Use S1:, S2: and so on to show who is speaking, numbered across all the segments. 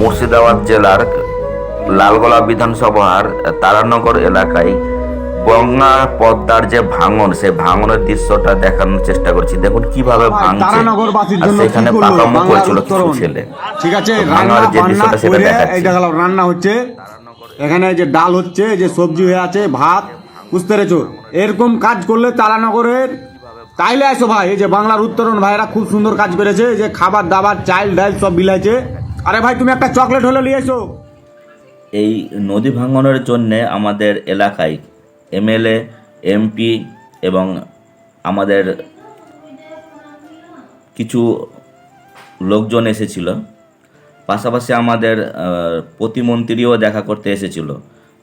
S1: মুর্শিদাবাদ জেলার লালগোলা বিধানসভার তারানগর এলাকায় গঙ্গা পদ্মার যে ভাঙন সে ভাঙনের দৃশ্যটা দেখানোর চেষ্টা করছি। দেখুন কীভাবে ভাঙছে। আর সেখানে পাকামো করছিল কিছু ছেলে।
S2: ঠিক আছে
S1: ভাঙার যে দৃশ্যটা সেটা দেখাচ্ছি।
S2: রান্না হচ্ছে। এখানে যে ডাল হচ্ছে যে সবজি হয়ে আছে ভাত বুঝতে পেরেছ? এরকম কাজ করলে তারানগরের তাইলে আসো ভাই এই যে বাংলার উত্তরণ ভাইরা খুব সুন্দর কাজ করেছে। যে খাবার দাবার চাল ডাল সব বিলাইছে। আরে ভাই তুমি একটা চকলেট হলে নিয়ে এসো।
S1: এই নদী ভাঙনের জন্যে আমাদের এলাকায় এমএলএ এমপি এবং আমাদের কিছু লোকজন এসেছিল। পাশাপাশি আমাদের প্রতিমন্ত্রীও দেখা করতে এসেছিল।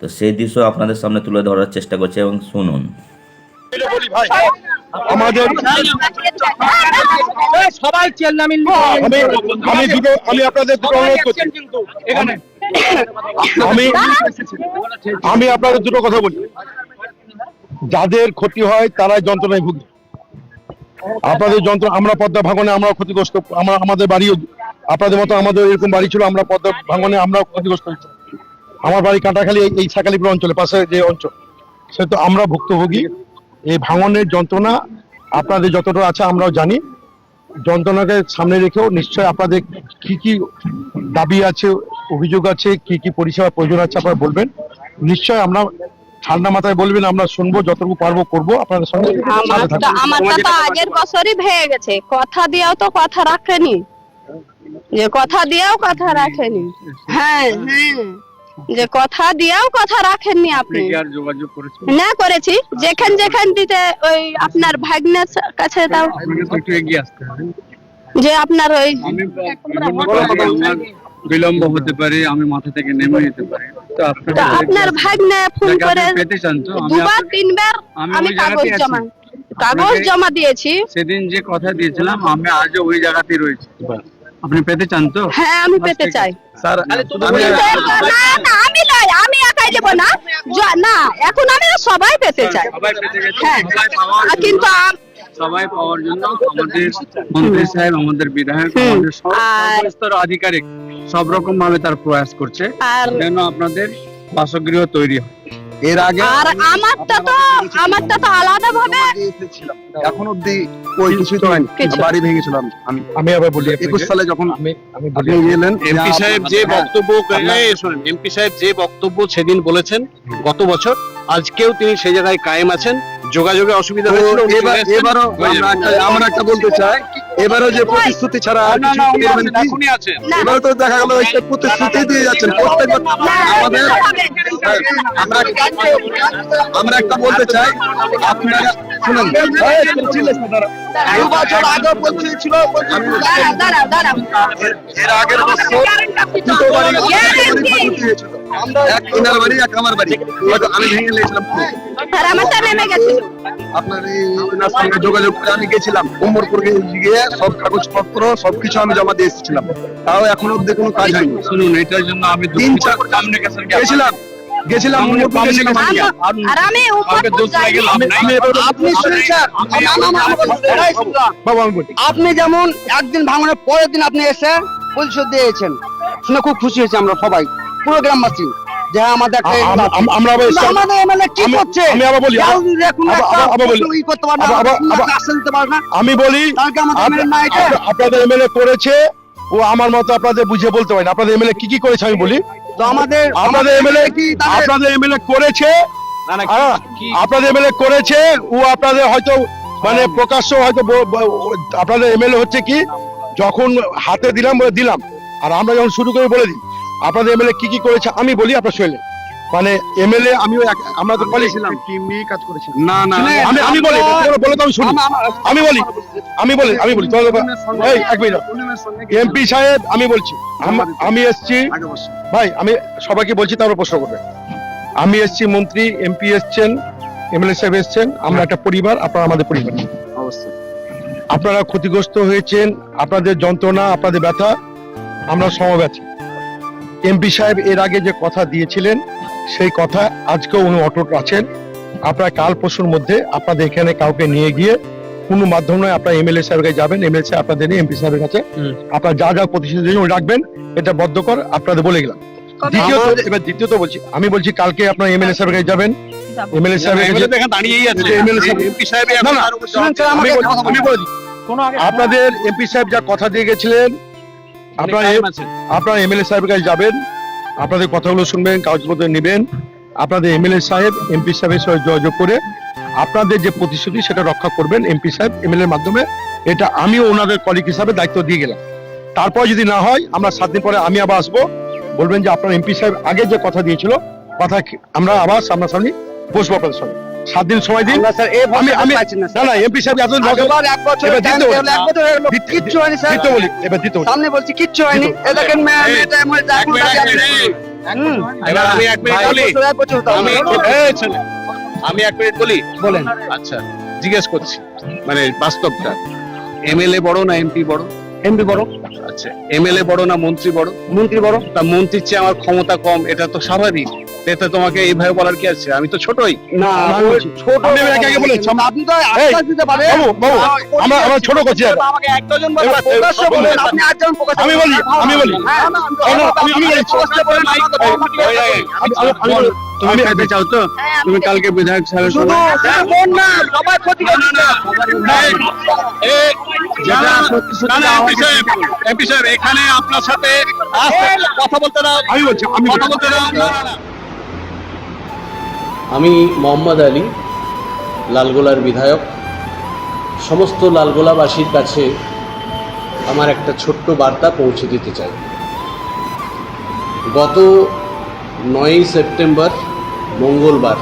S1: তো সেই দৃশ্য আপনাদের সামনে তুলে ধরার চেষ্টা করছে এবং শুনুন।
S3: আমাদের
S4: সবাই চেল্লা
S3: আমি আমি দুটো আমি আপনাদের দুটো অনুরোধ করছি। আমি আমি আপনাদের দুটো কথা বলি। যাদের ক্ষতি হয় তারাই যন্ত্রণায় ভুগে আপনাদের যন্ত্র আমরা পদ্মা ভাঙনে আমরা ক্ষতিগ্রস্ত আমরা আমাদের বাড়িও আপনাদের মতো আমাদের এরকম বাড়ি ছিল আমরা পদ্মা ভাঙনে আমরা ক্ষতিগ্রস্ত হয়েছি। আমার বাড়ি কাটাখালী এই- এই শাকালিপুর অঞ্চলে পাশে যে অঞ্চল সে তো আমরা ভুক্তভোগী। এই ভাঙনের যন্ত্রণা আপনাদের যতটা আছে আমরাও জানি। যন্ত্রণাকে সামনে রেখেও নিশ্চয় আপনাদের কি কি দাবি আছে অভিযোগ আছে কি কি পরিষেবা প্রয়োজন আছে আপনারা বলবেন। নিশ্চয় আমরা ঠান্ডা মাথায় বলবেন আমরা শুনব যতটুকু পারব করব আপনাদের সঙ্গে।
S5: আমারটা তো আগের বছরই ভেঙে গেছে। কথা দিয়েও তো কথা রাখেনি। যে কথা দিয়েও কথা রাখেনি। হ্যাঁ। হ্যাঁ। যে কথা দিয়েও কথা রাখেননি আপনি। না করেছি। যেখান যেখান দিতে ওই আপনার ভাগ্নের কাছে দাও
S4: আপনাকে তো একটু এগিয়ে আসতে হবে।
S5: যে আপনার ওই
S4: বিলম্ব হতে পারে আমি মাথা থেকে নেমে যেতে পারি। তো
S5: আপনার ভাগ্নে ফোন করে
S4: পেতে চান তো আমি
S5: দুবার তিনবার
S4: আমি
S5: আমি কাগজ জমা কাগজ জমা দিয়েছি।
S4: সেদিন যে কথা দিয়েছিলাম আমি আজও ওই জায়গাতেই রয়েছি। আপনি পেতে চান তো?
S5: হ্যাঁ আমি পেতে চাই।
S4: স্যার আমি
S5: কিন্তু না না আমি নয় আমি একাই দেবো না। না এখন আমি সবাই পেতে চাই।
S4: সবাই পেতে গেছে
S5: হ্যাঁ কিন্তু আম-
S4: সবাই পাওয়ার জন্য আমাদের মন্ত্রী সাহেব আমাদের বিধায়ক আমাদের সব আধিকারিক সব রকম ভাবে তার প্রয়াস করছে। যেন আপনাদের বাসগৃহ তৈরি হয়।
S6: এর আগে
S5: আর আমারটা তো আমারটা তো আলাদা ভাবে
S6: এখন অব্দি ওই কিছুই তো হয়নি বাড়ি ভেঙেছিলাম। আমি
S3: আমি আবার বলি
S6: একুশ সালে যখন
S3: আমি আমি বলি
S6: আপনি এলেন
S7: এমপি
S6: যে
S7: সাহেব যে
S6: হ্যাঁ,
S7: বক্তব্য এমপি সাহেব যে বক্তব্য সেদিন বলেছেন গত বছর আজকেও তিনি সেই জায়গায় কায়েম আছেন যোগাযোগে অসুবিধা হয়েছিল
S6: এবার এবারও আমরা
S7: যাবে।
S6: একটা আমরা একটা বলতে চাই এবারও যে প্রতিশ্রুতি ছাড়া আর কিছু করবেন কি?
S7: এখনই আছেন
S5: না
S6: এবারে তো দেখা গেল একটা প্রতিশ্রুতি দিয়ে যাচ্ছেন প্রত্যেকবার আমাদের আমরা আমরা একটা বলতে চাই আপনারা শুনুন এর আগের বছর এক ইনার বাড়ি এক আমার বাড়ি। হয়তো আমি ভেঙে নিয়েছিলাম
S5: আর আমারটা নেমে গেছিল
S6: আপনার এই ওনার সঙ্গে যোগাযোগ করে আমি গেছিলাম উমরপুর গিয়ে সব কাগজপত্র সবকিছু আমি জমা দিয়ে এসেছিলাম। তাও এখনও অব্দি কোনো কাজ হয়নি।
S4: শুনুন এটার জন্য আমি
S6: তিন চার
S4: কমিউনিকেশন
S6: গেছিলাম।
S8: আপনি যেমন একদিন ভাঙনের পরের দিন আপনি এসে পরিশোধ দিয়েছেন শুনে খুব খুশি হয়েছে আমরা সবাই। পুরো গ্রামবাসী। যে হ্যাঁ, আমাদের
S3: আমরা
S8: কি করছে?
S3: আমি আবার বলি, আমি বলি আপনাদের এমএলএ করেছে ও আমার মতো আপনাদের বুঝিয়ে বলতে পারি না। আপনাদের এমএলএ কি কি করেছে আমি বলি?
S8: তো আমাদের
S3: আপনাদের এমএলএ
S8: কি
S3: আপনাদের এমএলএ করেছে
S7: না, না,
S3: হ্যাঁ, আপনাদের এমএলএ করেছে ও আপনাদের হয়তো মানে প্রকাশ্য হয়তো আপনাদের এমএলএ হচ্ছে কি যখন হাতে দিলাম বলে দিলাম। আর আমরা যখন শুরু করে বলে দিই। আপনাদের এমএলএ কি কি করেছে আমি বলি আপনার শুনলেন মানে এমএলএ আমিও আমরা তো বলেছিলাম
S6: টিম নিয়ে কাজ করেছি
S4: না না
S3: আমি আমি বলি বলে তো আমি শুনি। আমি বলি আমি বলি আমি বলি এই এক মিনিট। এমপি সাহেব আমি বলছি আমি এসছি ভাই আমি সবাইকে বলছি তারপর প্রশ্ন করবে। আমি এসছি মন্ত্রী এমপি এসছেন এমএলএ সাহেব এসছেন আমরা একটা পরিবার আপনারা আমাদের পরিবার।
S6: অবশ্যই।
S3: আপনারা ক্ষতিগ্রস্ত হয়েছেন আপনাদের যন্ত্রণা আপনাদের ব্যথা আমরা সমব্যথী এমপি সাহেব এর আগে যে কথা দিয়েছিলেন সেই কথা আজকেও উনি অটুট আছেন। আপনারা কাল পরশুর মধ্যে আপনাদের এখানে কাউকে নিয়ে গিয়ে কোনো মাধ্যম নয় আপনারা এমএলএ সাহেবের কাছে যাবেন এমএলএ সাহেব আপনাদের নিয়ে এমপি সাহেবের কাছে। আপনারা যা যা প্রতিশ্রুতি ওটা রাখবেন এটা বদ্ধকর আপনাদের বলে গেলাম। দ্বিতীয়ত এবার দ্বিতীয়ত বলছি আমি বলছি কালকে আপনার এমএলএ সাহেবের কাছে যাবেন এমএলএ সাহেবের কাছে
S7: এমএলএ দাঁড়িয়েই আছে।
S3: MLA সাহেব-
S7: এমপি সাহেব।
S3: আপনাদের এমপি সাহেব যা কথা দিয়ে গেছিলেন আপনার আপনার এমএলএ সাহেবের কাছে যাবেন আপনাদের কথাগুলো শুনবেন কাগজপত্র নেবেন আপনাদের এমএলএ সাহেব এমপি সাহেবের সঙ্গে যোগাযোগ করে আপনাদের যে প্রতিশ্রুতি সেটা রক্ষা করবেন এমপি সাহেব এমএলএ এর মাধ্যমে। এটা আমিও ওনাদের কলিগ হিসাবে দায়িত্ব দিয়ে গেলাম। তারপর যদি না হয় আমরা সাত দিন পরে আমি আবার আসব। বলবেন যে আপনার এমপি সাহেব আগে যে কথা দিয়েছিল কথা আমরা আবার সামনাসামনি বসবো আপনাদের সঙ্গে। সাত দিন সময় দিন।
S8: আমরা
S3: আমি আমি
S8: না
S3: না এমপি সাহেব এতদিন
S8: এক বছর এক বছর কিচ্ছু হয়নি স্যার।
S3: দিতে বলি এবার দিতে বলি।
S8: সামনে বলছি কিচ্ছু হয়নি। এ দেখেন মেয়ে- মেয়েটা এমন
S7: এক মিনিট, এক মিনিট।
S8: হুম।
S7: এবার আমি এক মিনিট বলি। আমি এই ছেলে, আমি এক মিনিট বলি?
S8: বলেন।
S7: আচ্ছা জিজ্ঞেস করছি মানে বাস্তবটা। এমএলএ বড় না এমপি বড়?
S8: এমপি বড়।
S7: আচ্ছা এমএলএ বড় না মন্ত্রী বড়?
S8: মন্ত্রী বড়।
S7: তা মন্ত্রীর চেয়ে আমার ক্ষমতা কম এটা তো স্বাভাবিক। এটা তোমাকে এইভাবে বলার কি আছে আমি তো ছোটই
S8: না। ছোট
S3: আমি একে একে বলেছি।
S8: আপনি তো আশ্বাস দিতে পারেন
S3: বাবু বাবু আমরা আমরা ছোট করছি।
S8: আমাকে এক ডজন বলেন প্রকাশ্য বলেন আপনি প্রকাশ্য
S3: আমি বলি, আমি বলি।
S8: হ্যাঁ, না,
S3: আমি- আমি-
S8: প্রকাশ্য বলেন,
S3: আমি
S4: তুমি খেতে চাও তো তুমি কালকে বিধায়ক সাহেবের
S8: শুধু
S4: সঙ্গে
S8: না সবাই ক্ষতি
S7: এখানে আপনার সাথে কথা বলতে দাও
S3: আমি বলছি আমি
S7: কথা। বলতে দাও।
S9: আমি মোহাম্মদ আলী, লালগোলার বিধায়ক। সমস্ত লালগোলাবাসীর কাছে আমার একটা ছোট্ট বার্তা পৌঁছে দিতে চাই। গত নয়ই সেপ্টেম্বর, মঙ্গলবার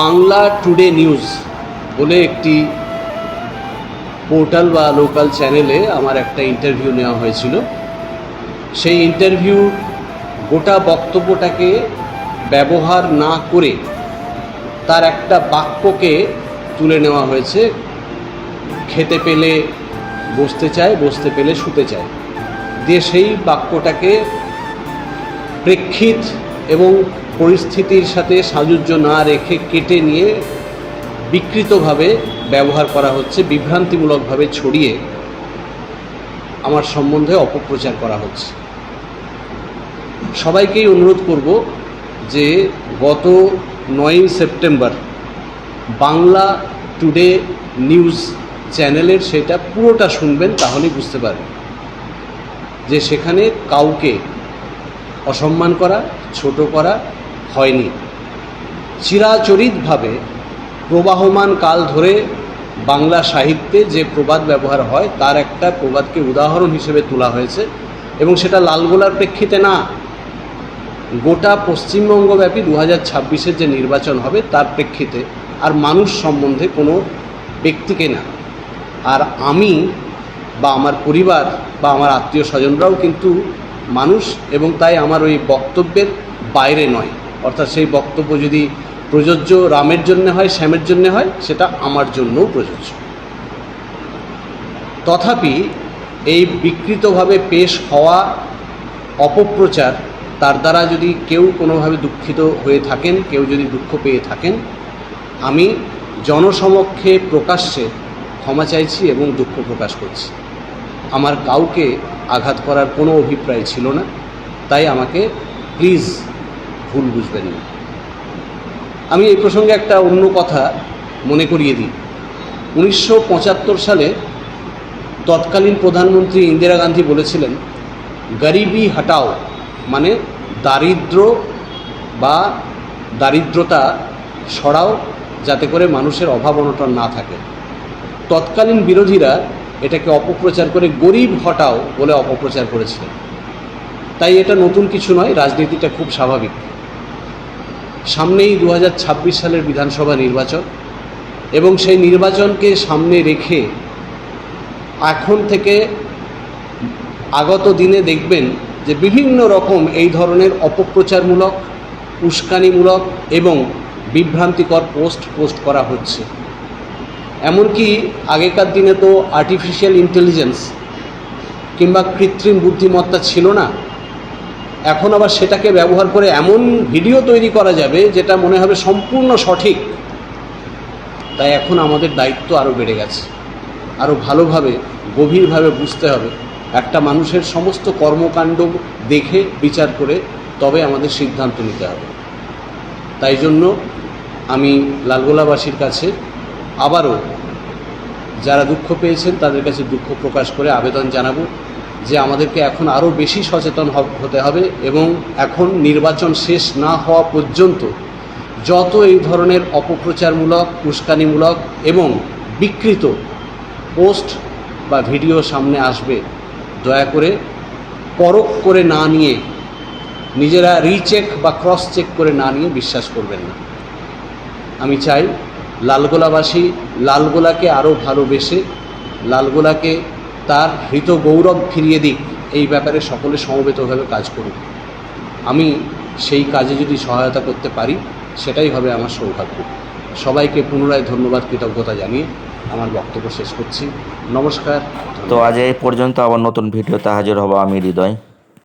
S9: বাংলা টুডে নিউজ বলে একটি পোর্টাল বা লোকাল চ্যানেলে আমার একটা ইন্টারভিউ নেওয়া হয়েছিল। সেই ইন্টারভিউ গোটা বক্তব্যটাকে ব্যবহার না করে তার একটা বাক্যকে তুলে নেওয়া হয়েছে। খেতে পেলে বসতে চায়, বসতে পেলে শুতে চায়। দিয়ে সেই বাক্যটাকে প্রেক্ষিত এবং পরিস্থিতির সাথে সাযুজ্য না রেখে কেটে নিয়ে বিকৃতভাবে ব্যবহার করা হচ্ছে, বিভ্রান্তিমূলকভাবে ছড়িয়ে আমার সম্বন্ধে অপপ্রচার করা হচ্ছে। সবাইকেই অনুরোধ করব যে গত নয়ই সেপ্টেম্বর বাংলা টুডে নিউজ চ্যানেলের সেটা পুরোটা শুনবেন, তাহলেই বুঝতে পারবেন। যে সেখানে কাউকে অসম্মান করা, ছোট করা হয়নি। চিরাচরিতভাবে প্রবাহমান কাল ধরে বাংলা সাহিত্যে যে প্রবাদ ব্যবহার হয়, তার একটা প্রবাদকে উদাহরণ হিসেবে তোলা হয়েছে এবং সেটা লালগোলার প্রেক্ষিতে না। গোটা পশ্চিমবঙ্গব্যাপী দু হাজার ছাব্বিশের যে নির্বাচন হবে তার প্রেক্ষিতে আর মানুষ সম্বন্ধে কোনো ব্যক্তিকে না। আর আমি বা আমার পরিবার বা আমার আত্মীয় স্বজনরাও কিন্তু মানুষ এবং তাই আমার ওই বক্তব্যের বাইরে নয়। অর্থাৎ সেই বক্তব্য যদি প্রযোজ্য রামের জন্য হয়, শ্যামের জন্য হয়, সেটা আমার জন্যও প্রযোজ্য। তথাপি এই বিকৃতভাবে পেশ হওয়া অপপ্রচার তার দ্বারা যদি কেউ কোনোভাবে দুঃখিত হয়ে থাকেন, কেউ যদি দুঃখ পেয়ে থাকেন, আমি জনসমক্ষে প্রকাশ্যে ক্ষমা চাইছি এবং দুঃখ প্রকাশ করছি। আমার কাউকে আঘাত করার কোনো অভিপ্রায় ছিল না, তাই আমাকে প্লিজ ভুল বুঝবেন না। আমি এই প্রসঙ্গে একটা অন্য কথা মনে করিয়ে দিই। উনিশশো পঁচাত্তর সালে তৎকালীন প্রধানমন্ত্রী ইন্দিরা গান্ধী বলেছিলেন, গরিবি হটাও মানে দারিদ্র বা দারিদ্রতা সরাও যাতে করে মানুষের অভাব অনটন না থাকে। তৎকালীন বিরোধীরা এটাকে অপপ্রচার করে গরিব হটাও বলে অপপ্রচার করেছিলেন। তাই এটা নতুন কিছু নয়, রাজনীতিটা খুব স্বাভাবিক। সামনেই দু হাজার ছাব্বিশ সালের বিধানসভা নির্বাচন এবং সেই নির্বাচনকে সামনে রেখে এখন থেকে আগত দিনে দেখবেন যে বিভিন্ন রকম এই ধরনের অপপ্রচারমূলক, উস্কানিমূলক এবং বিভ্রান্তিকর পোস্ট পোস্ট করা হচ্ছে। এমনকি আগেকার দিনে তো আর্টিফিশিয়াল ইন্টেলিজেন্স কিংবা কৃত্রিম বুদ্ধিমত্তা ছিল না। এখন আবার সেটাকে ব্যবহার করে এমন ভিডিও তৈরি করা যাবে যেটা মনে হবে সম্পূর্ণ সঠিক। তাই এখন আমাদের দায়িত্ব আরও বেড়ে গেছে। আরও ভালোভাবে, গভীরভাবে বুঝতে হবে। একটা মানুষের সমস্ত কর্মকাণ্ড দেখে বিচার করে তবে আমাদের সিদ্ধান্ত নিতে হবে। তাই জন্য আমি লালগোলাবাসীর কাছে আবারও যারা দুঃখ পেয়েছেন তাদের কাছে দুঃখ প্রকাশ করে আবেদন জানাব যে আমাদেরকে এখন আরও বেশি সচেতন হতে হবে এবং এখন নির্বাচন শেষ না হওয়া পর্যন্ত যত এই ধরনের অপপ্রচারমূলক, উস্কানিমূলক এবং বিকৃত পোস্ট বা ভিডিও সামনে আসবে দয়া করে পরখ করে না নিয়ে, নিজেরা রিচেক বা ক্রস চেক করে না নিয়ে বিশ্বাস করবেন না। আমি চাই লালগোলাবাসী লালগোলাকে আরও ভালোবেসে, লালগোলাকে তার হৃত গৌরব ফিরিয়ে দিক, এই ব্যাপারে সকলে সমবেতভাবে কাজ করুক। আমি সেই কাজে যদি সহায়তা করতে পারি, সেটাই হবে আমার সৌভাগ্য। সবাইকে পুনরায় ধন্যবাদ, কৃতজ্ঞতা জানিয়ে আমার বক্তব্য শেষ করছি। নমস্কার।
S1: তো আজ এই পর্যন্ত আবার নতুন ভিডিওতে হাজির হব আমি হৃদয়।